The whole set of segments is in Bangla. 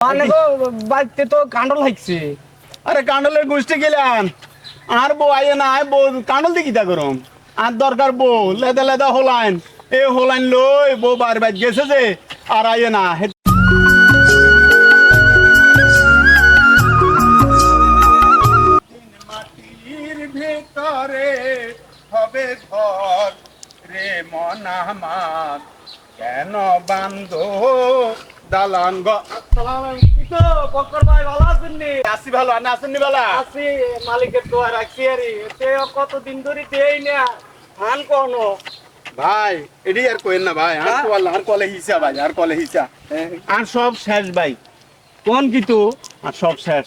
মানে বাড়িতে তো কাণ্ড লাগছে আরে কাণ্ডলের গোষ্ঠী গেলাম। আর বউ আইয়ে না বউ কাণ্ডল দিয়ে কিতা করম? আর দরকার বউ লেদা লেদা হোলাইন। এ হোলাইন লই বউ বার বাইর গেছে যে আর আইয়ে না মাটির ভেতরে হবে ঘর রে মন আমার। কেন বান্ধ দালান গ বকর ভাই ভালো আছেন নি আসি ভালো আনে আছি মালিকের দোয়া রাখছি আর তে কতদিন ধরে দেই না কোনো ভাই এডি আর না ভাই আর হ্যাঁ? কল আর কলে হিসা ভাই আর কলে হিসা। আর সব শেষ ভাই। কোন কিছু আর সব শেষ।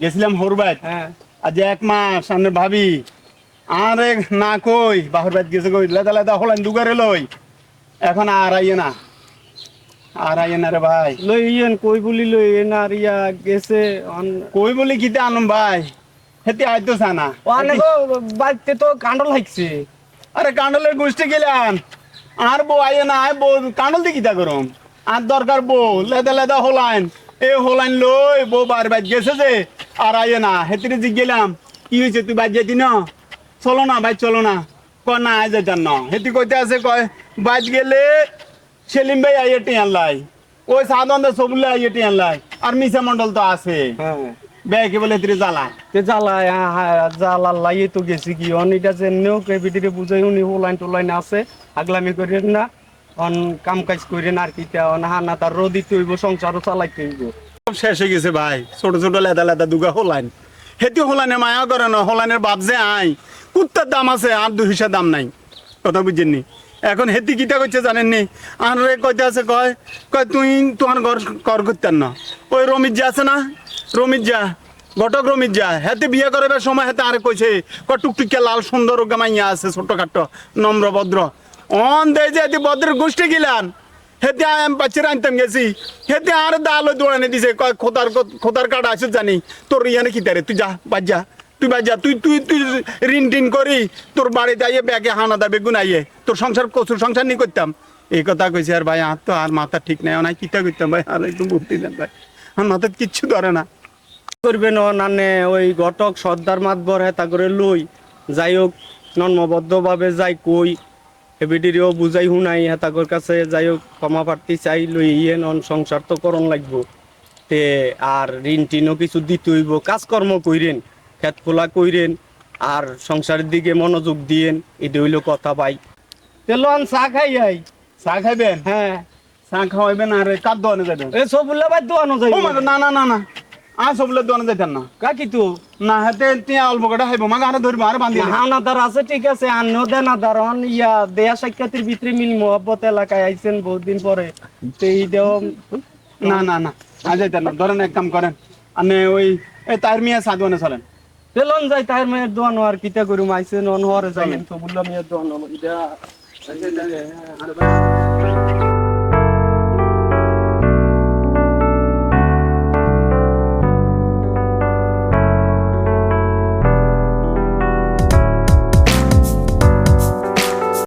গেছিলাম হরবাইত। হ্যাঁ। আজ এক মাস সামনে ভাবি। আর এক না কই বাহর বাইত গেছে কই লেদা লেদা হলেন দুগারে লই। এখন আর আইয়ে না। আর আইয়ে না রে ভাই। লই ইয়েন কই বলি লই এন আর ইয়া গেছে কই বলি কিতে আনুম ভাই? হেতে আইতো সানা। গো বাড়িতে তো কাণ্ড লাগছে আরে কাণ্ডলের গোষ্ঠী গেলাম আর বউ আইয়ে না আয় বউ কাণ্ডল দিয়ে কিতা করম। আর দরকার বউ লেদা লেদা হোলাইন। এ হোলাইন লই বউ বার বাইর গেছে যে আর আইয়ে না। হেতিরে জি গেলাম কি হয়েছে তুই বাদ যেতি না? চলো না ভাই চলো না। ক না আয় যেতাম না। হেতি কইতে আছে কয় বাদ গেলে সেলিম ভাই আইয়ে টিয়ান লাই। ওই সাধারণ সবুলে আইয়ে টিয়ান লাই। আর মিসা মন্ডল তো আছে। হ্যাঁ। বে কি বলে হেতিরে জ্বালা তে জ্বালা জ্বালা লাগিয়ে তো গেছি কি? অন এটা যে নেও কেবিটিরে বুঝাই উনি হোলাইন টোলাইন আছে। আগলামি করেন না। অন কাম কাজ করেন আর কিটা অন হানা তার রোদি তৈব সংসারও চালাইতে হইব। সব শেষ হয়ে গেছে ভাই। ছোট ছোট লেদা লেদা দুগা হোলাইন হেতি হোলাইনে মায়া করে না হোলাইনের বাপ যে আই। কুত্তার দাম আছে আর দু হিসা দাম নাই। কথা বুঝছেননি এখন হেতি কিটা করছে জানেননি? আর রে কইতে আছে, কয় কয়, তুই তোমার ঘর কর করতেন না। ওই রমিত যা আছে না? রমিত যা, ঘটক রমিত যা, হেতে বিয়ে করবার সময় হেতে আরে কইছে, কয়, টুকটুকিয়া লাল সুন্দর গামাইয়া আছে ছোট্ট খাট্ট নম্র, ভদ্র। অন দে যে এতি ভদ্রের গোষ্ঠী গিলান, হেতে আম বাচ্চার আনতাম গেছি। হেতে আর দালো দৌড়ানে দিছে, কয়, খোদার খোদার কাটা আছে জানি, তোর ইয়ানে কি তারে তুই যা বাজ যা। তুই বাজ তুই তুই তুই ঋণ টিন করি, তোর বাড়িতে আইয়ে ব্যাগে হানা দা বেগুন আইয়ে, তোর সংসার কচুর সংসার নি করতাম। এই কথা কইছে, আর ভাই, আর তো আর মাথা ঠিক নাই অনাই কিতা করতাম ভাই, আর একটু বুদ্ধি দেন ভাই। আমার মাথা কিচ্ছু ধরে না। করবেন নানে, ওই ঘটক সর্দার মাতবর হেতা করে লই। যাই হোক নন্মবদ্ধভাবে যাই কই এবিডিরেও বুঝাই শুনাই হেতাকর কাছে যাই হোক, ক্ষমা প্রার্থী চাই লই ইয়ে নন, সংসার তো করণ লাগবো। তে, আর ঋণ টিনও কিছু দিতে হইব, কাজকর্ম কইরেন। খেত খোলা কইরেন আর সংসারের দিকে মনোযোগ দিয়েন এটা হইল কথা ভাই। তে লন চা খাই আই। চা খাইবেন? হ্যাঁ চা খাওয়াইবেন আর কার দোয়ানে যাবেন এ সবুল্লা বাদ দোয়ানো যাই না না না না। আর দোয়ানে যাইতেন না। কাকি তো? না হাতে তিয়া অল্প কটা মা আরে ধরবো আরে বান্ধি হানাদার আছে ঠিক আছে আন্নো দেনাদার অন ইয়া দেয়া সাক্ষাতের ভিতরে মিল মোহব্বত এলাকায় আইছেন বহুত দিন পরে। এই দেও না না না আজ যাইতেন না ধরেন এক কাম করেন। আনে ওই এই তার মিয়া সাদওয়ানে চলেন। তেলন যাই তার মেয়ের দোয়ানো আর কিতা করুম আইছেন নন হরে যাই তো বললাম, ইয়া দোয়ানো এটা